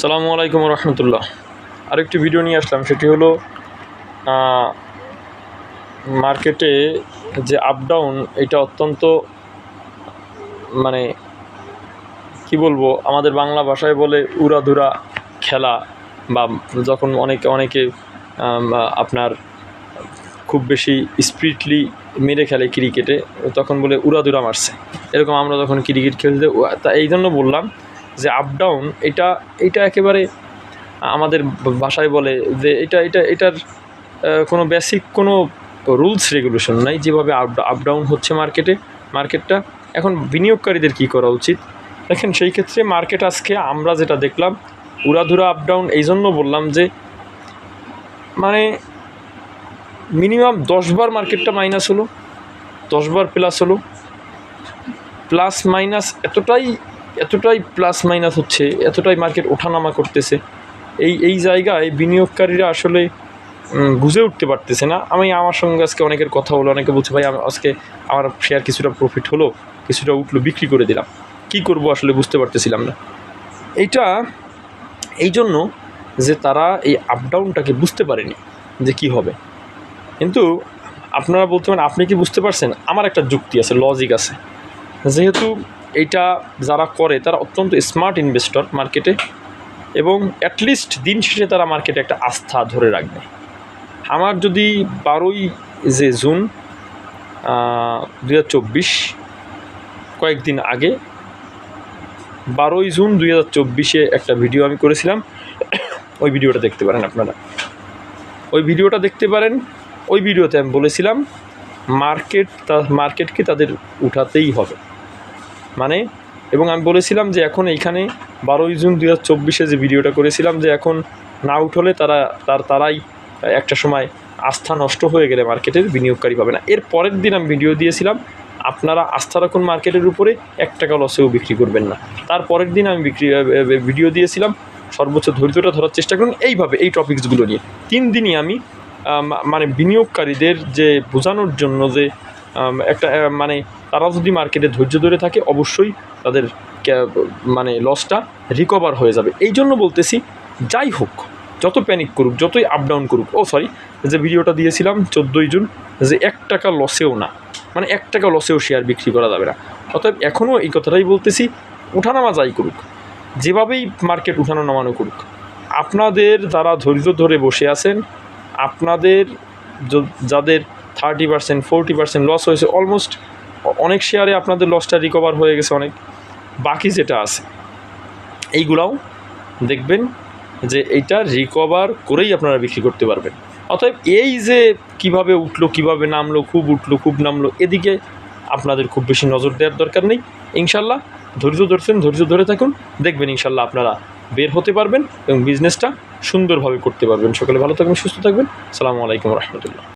সালামু আলাইকুম রহমতুল্লাহ। আরেকটি ভিডিও নিয়ে আসলাম, সেটি হলো মার্কেটে যে আপ ডাউন এটা অত্যন্ত মানে কি বলব, আমাদের বাংলা ভাষায় বলে উড়াধুরা খেলা, বা যখন অনেকে অনেকে আপনার খুব বেশি স্পিডলি মেরে খেলে ক্রিকেটে, তখন বলে উড়াধুরা মারছে। এরকম আমরা যখন ক্রিকেট খেলতে, তা এই জন্য বললাম যে আপ ডাউন এটা এটা একেবারে আমাদের ভাষায় বলে যে এটা এটা, এটার কোনো বেসিক কোনো রুলস রেগুলেশন নাই যেভাবে আপ আপ ডাউন হচ্ছে মার্কেটে মার্কেটটা এখন বিনিয়োগকারীদের কী করা উচিত? দেখেন সেই ক্ষেত্রে মার্কেট আজকে আমরা যেটা দেখলাম, উড়াধুরা আপ ডাউন এই জন্য বললাম যে মানে মিনিমাম দশবার মার্কেটটা মাইনাস হলো দশবার প্লাস হলো। প্লাস মাইনাস এতটাই এতটাই প্লাস মাইনাস হচ্ছে, এতটাই মার্কেট ওঠানামা করতেছে। এই এই জায়গায় বিনিয়োগকারীরা আসলে বুঝে উঠতে পারতেছে না। আমি আমার সঙ্গে আজকে অনেকের কথা হলো, অনেকে বলছে, ভাই আজকে আমার শেয়ার কিছুটা প্রফিট হলো, কিছুটা উঠল, বিক্রি করে দিলাম। কি করব আসলে বুঝতে পারতেছিলাম না। এইটা, এই জন্য যে তারা এই আপ ডাউনটাকে বুঝতে পারেনি যে কি হবে। কিন্তু আপনারা বলতে পারেন, আপনি কি বুঝতে পারছেন? আমার একটা যুক্তি আছে লজিক আছে। যেহেতু এইটা যারা করে, তারা অত্যন্ত স্মার্ট ইনভেস্টর মার্কেটে এবং অ্যাটলিস্ট দিন শেষে তারা মার্কেটে একটা আস্থা ধরে রাখবে। আমার যদি বারোই যে জুন দু হাজার চব্বিশ, কয়েকদিন আগে, বারোই জুন দুই হাজার চব্বিশে একটা ভিডিও আমি করেছিলাম। ওই ভিডিওটা দেখতে পারেন আপনারা। ওই ভিডিওটা দেখতে পারেন। ওই ভিডিওতে আমি বলেছিলাম মার্কেট তা মার্কেটকে তাদের উঠাতেই হবে। মানে এবং আমি বলেছিলাম যে এখন এইখানে বারোই জুন দু হাজার যে ভিডিওটা করেছিলাম যে এখন না উঠলে তারা, তার, তারাই একটা সময় আস্থা নষ্ট হয়ে গেলে মার্কেটের বিনিয়োগকারী পাবে না। এর পরের দিন আমি ভিডিও দিয়েছিলাম, আপনারা আস্থা রাখুন মার্কেটের উপরে, এক টাকা লসেও বিক্রি করবেন না। তার পরের দিন আমি বিক্রি ভিডিও দিয়েছিলাম, সর্বোচ্চ ধৈর্যটা ধরার চেষ্টা করুন, এইভাবে, এই টপিকসগুলো নিয়ে। তিন দিনই আমি মানে বিনিয়োগকারীদের যে বোঝানোর জন্য যে একটা মানে তারা যদি মার্কেটে ধৈর্য ধরে থাকে, অবশ্যই তাদের মানে লসটা রিকভার হয়ে যাবে। এই জন্য বলতেছি, যাই হোক, যত প্যানিক করুক, যতই আপ ডাউন করুক, ও সরি যে ভিডিওটা দিয়েছিলাম চোদ্দোই জুন, যে এক টাকা লসেও না মানে এক টাকা লসেও শেয়ার বিক্রি করা যাবে না। অতএব এখনও এই কথাটাই বলতেছি, উঠানামা যাই করুক, যেভাবেই মার্কেট উঠানো নামানো করুক, আপনাদের যারা ধৈর্য ধরে বসে আছেন, আপনাদের যাদের thirty percent forty percent loss হয়েছে অলমোস্ট অনেক শেয়ারে আপনাদের লসটা রিকভার হয়ে গেছে অনেক। বাকি যেটা আছে, এইগুলাও দেখবেন যে এইটা রিকভার করেই আপনারা বিক্রি করতে পারবেন। অতএব এই যে কীভাবে উঠল, কীভাবে নামলো, খুব উঠল, খুব নামলো, এদিকে আপনাদের খুব বেশি নজর দেওয়ার দরকার নেই। ইনশাল্লাহ ধৈর্য ধরছেন, ধৈর্য ধরে থাকুন। দেখবেন ইনশাল্লাহ আপনারা বের হতে পারবেন এবং বিজনেসটা সুন্দরভাবে করতে পারবেন। সকলে ভালো থাকবেন, সুস্থ থাকবেন। সালামু আলাইকুম রহমতুল্লাহ।